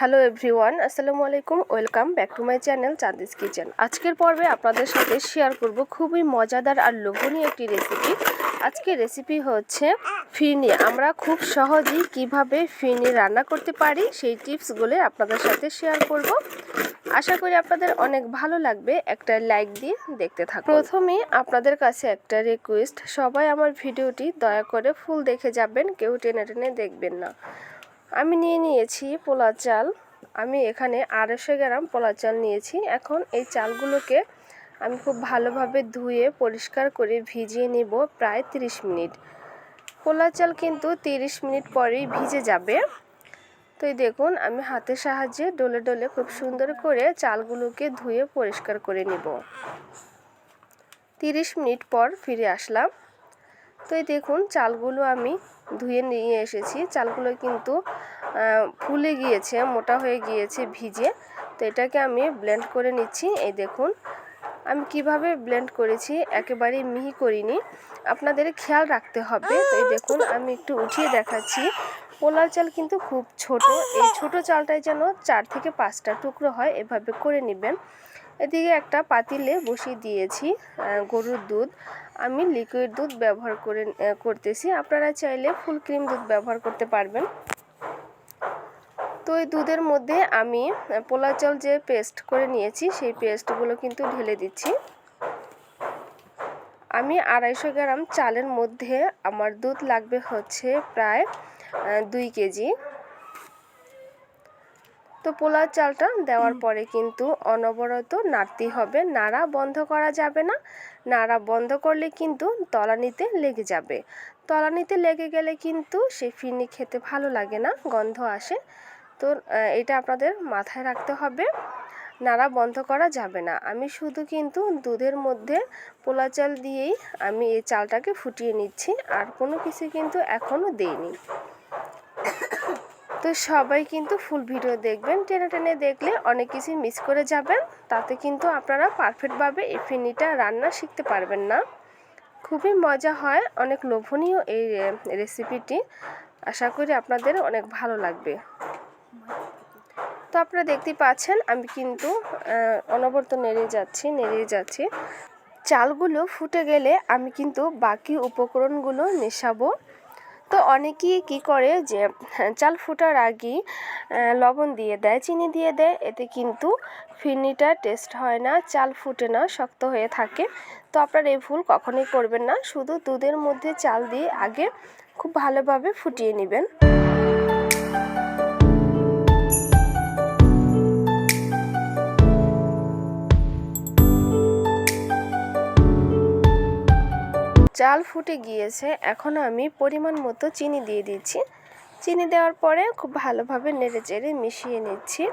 Hello everyone, আসসালামু আলাইকুম, welcome back to my channel Chandi's kitchen. আজকের পর্বে আপনাদের সাথে শেয়ার করব খুবই মজাদার আর লোভনীয় একটি রেসিপি। আজকের রেসিপি হচ্ছে ফিরনি। আমরা খুব সহজেই কীভাবে ফিরনি রান্না করতে পারি সেই টিপসগুলো আপনাদের সাথে শেয়ার করব। আশা করি আপনাদের অনেক ভালো লাগবে। একটা লাইক দিয়ে দেখতে থাকুন। প্রথমে আপনাদের কাছে একটা রিকোয়েস্ট সবাই আমার ভিডিওটি দয়া করে ফুল দেখে যাবেন, কেউ টেনে টেনে দেখবেন না। আমি নিয়ে নিয়েছি পোলা চাল। আমি এখানে আড়াইশো গ্রাম পোলা চাল নিয়েছি। এখন এই চালগুলোকে আমি খুব ভালোভাবে ধুয়ে পরিষ্কার করে ভিজিয়ে নেব প্রায় 30 মিনিট। পোলা চাল কিন্তু 30 মিনিট পরেই ভিজে যাবে। তো এই দেখুন, আমি হাতের সাহায্যে ডলে ডলে খুব সুন্দর করে চালগুলোকে ধুয়ে পরিষ্কার করে নেব। 30 মিনিট পর ফিরে আসলাম। তো এই দেখুন চালগুলো আমি ধুয়ে নিয়ে এসেছি। চালগুলো কিন্তু ফুলে গিয়েছে, মোটা হয়ে গিয়েছে ভিজে। তো এটাকে আমি ব্লেন্ড করে নিচ্ছি। এই দেখুন, আমি কীভাবে ব্লেন্ড করেছি একেবারে মিহি করিনি। আপনাদের খেয়াল রাখতে হবে। তো এই দেখুন, আমি একটু উঠিয়ে দেখাচ্ছি। পোলার চাল কিন্তু খুব ছোট। এই ছোট চালটাই যেন চার থেকে পাঁচটা টুকরো হয়, এভাবে করে নেবেন। এদিকে একটা পাতিলে বসিয়ে দিয়েছি গরুর দুধ। আমি লিকুইড দুধ ব্যবহার করে করতেছি। আপনারা চাইলে ফুল ক্রিম দুধ ব্যবহার করতে পারবেন। তো এই দুধের মধ্যে আমি পোলা চাল যে পেস্ট করে নিয়েছি, সেই পেস্টগুলো কিন্তু ঢেলে দিচ্ছি। আমি আড়াইশো গ্রাম চালের মধ্যে আমার দুধ লাগবে হচ্ছে প্রায় দুই কেজি। তো পোলার চালটা দেওয়ার পরে কিন্তু অনবরত নাড়তেই হবে। নাড়া বন্ধ করা যাবে না। নাড়া বন্ধ করলে কিন্তু তলানিতে লেগে যাবে। তলানিতে লেগে গেলে কিন্তু সে ফিরনি খেতে ভালো লাগে না গন্ধ আসে। তো এটা আপনাদের মাথায় রাখতে হবে। নাড়া বন্ধ করা যাবে না। আমি শুধু কিন্তু দুধের মধ্যে পোলা চাল দিয়েই আমি এই চালটাকে ফুটিয়ে নিচ্ছি। আর কোনো কিছু কিন্তু এখনও দেইনি। তো সবাই কিন্তু ফুল ভিডিও দেখবেন। টেনে টেনে দেখলে অনেক কিছু মিস করে যাবেন। তাতে কিন্তু আপনারা পারফেক্টভাবে এই ফিনিটা রান্না শিখতে পারবেন না। খুবই মজা হয়। অনেক লোভনীয় এই রেসিপিটি আশা করি আপনাদের অনেক ভালো লাগবে। তো আপনারা দেখতে পাচ্ছেন, আমি কিন্তু অনবরত নেড়ে যাচ্ছি নেড়ে যাচ্ছি। চালগুলো ফুটে গেলে আমি কিন্তু বাকি উপকরণগুলো মেশাবো। তো অনেকেই কি করে যে চাল ফোটার আগে লবণ দিয়ে দেয়, চিনি দিয়ে দেয়, এতে কিন্তু ফিরনিটা টেস্ট হয় না, চাল ফুটে না, শক্ত হয়ে থাকে। তো আপনারা এই ভুল কখনোই করবেন না, শুধু দুধের মধ্যে চাল দিয়ে আগে খুব ভালোভাবে ফুটিয়ে নেবেন। চাল ফুটে গিয়েছে এখন আমি পরিমাণ মতো চিনি দিয়ে দিচ্ছি। চিনি দেওয়ার পরে খুব ভালোভাবে নেড়ে চেড়ে মিশিয়ে নিচ্ছি।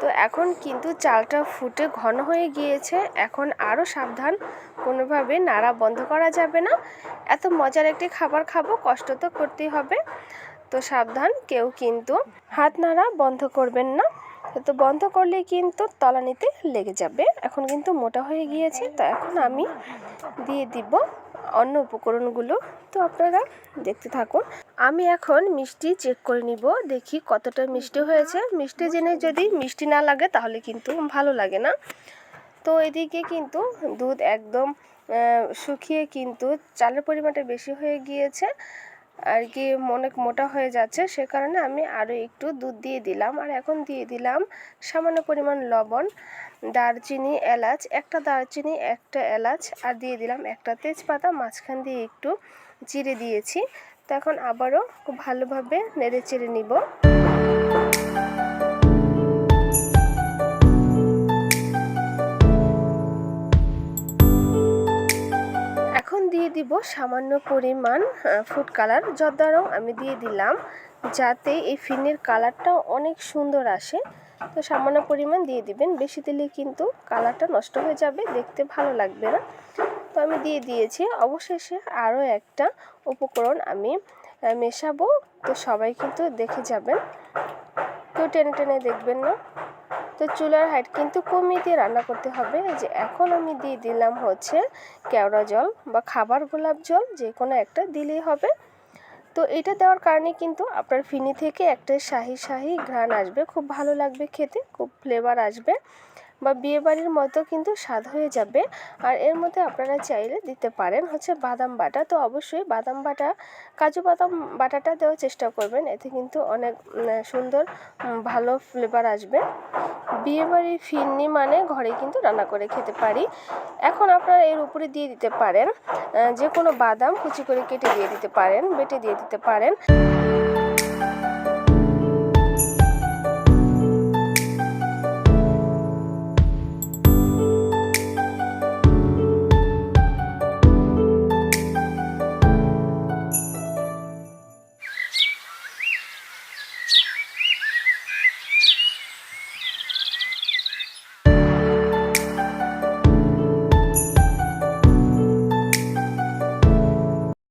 তো এখন কিন্তু চালটা ফুটে ঘন হয়ে গিয়েছে, এখন আরও সাবধান, কোনোভাবে নাড়া বন্ধ করা যাবে না। এত মজার একটি খাবার খাব, কষ্ট তো করতেই হবে। তো সাবধান, কেউ কিন্তু হাত নাড়া বন্ধ করবেন না। তো বন্ধ করলে কিন্তু তলানিতে লেগে যাবে, এখন কিন্তু মোটা হয়ে গিয়েছে, তো এখন আমি দিয়ে দিব অন্য উপকরণগুলো, তো আপনারা দেখতে থাকুন। আমি এখন মিষ্টি চেক করে নিব, দেখি কতটা মিষ্টি হয়েছে। মিষ্টি জেনে যদি মিষ্টি না লাগে, তাহলে কিন্তু ভালো লাগে না। তো এদিকে কিন্তু দুধ একদম শুকিয়ে কিন্তু চালের পরিমাণটা বেশি হয়ে গিয়েছে। আর কি অনেক মোটা হয়ে যাচ্ছে, সে কারণে আমি আরও একটু দুধ দিয়ে দিলাম। আর এখন দিয়ে দিলাম সামান্য পরিমাণ লবণ। দারচিনি, এলাচ, একটা দারচিনি, একটা এলাচ, আর দিয়ে দিলাম একটা তেজপাতা, মাঝখান দিয়ে একটু চিড়ে দিয়েছি। তো এখন আবারও খুব ভালোভাবে নেড়ে চেড়ে নিব। দিয়ে দিব সামান্য পরিমাণ ফুড কালার যদ্বারাও আমি দিয়ে দিলাম, যাতে এই ফিনের কালারটা অনেক সুন্দর আসে। তো সামান্য পরিমাণ দিয়ে দিবেন। বেশি দিলে কিন্তু কালারটা নষ্ট হয়ে যাবে, দেখতে ভালো লাগবে না। তো আমি দিয়ে দিয়েছি। অবশেষে আরও একটা উপকরণ আমি মেশাবো। তো সবাই কিন্তু দেখে যাবেন। কেউ টেনে টেনে দেখবেন না। তো চুলার হাইট কিন্তু কমিয়ে দিয়ে রান্না করতে হবে। যে এখন আমি দিয়ে দিলাম হচ্ছে কেওড়া জল বা খাবার গোলাপ জল যে কোনো একটা দিলেই হবে। তো এটা দেওয়ার কারণে কিন্তু আপনার ফিনি থেকে একটা শাহি শাহি ঘ্রাণ আসবে। খুব ভালো লাগবে খেতে, খুব ফ্লেভার আসবে বা বিয়েবাড়ির মতো কিন্তু স্বাদ হয়ে যাবে। আর এর মধ্যে আপনারা চাইলে দিতে পারেন হচ্ছে বাদাম বাটা। তো অবশ্যই বাদাম বাটা, কাজু বাদাম বাটাটা দেওয়ার চেষ্টা করবেন। এতে কিন্তু অনেক সুন্দর ভালো ফ্লেভার আসবে। বিয়েবাড়ির ফিরনি মানে ঘরে কিন্তু রান্না করে খেতে পারি। এখন আপনারা এর উপরে দিয়ে দিতে পারেন যে কোনো বাদাম কুচি করে কেটে দিয়ে দিতে পারেন, বেটে দিয়ে দিতে পারেন।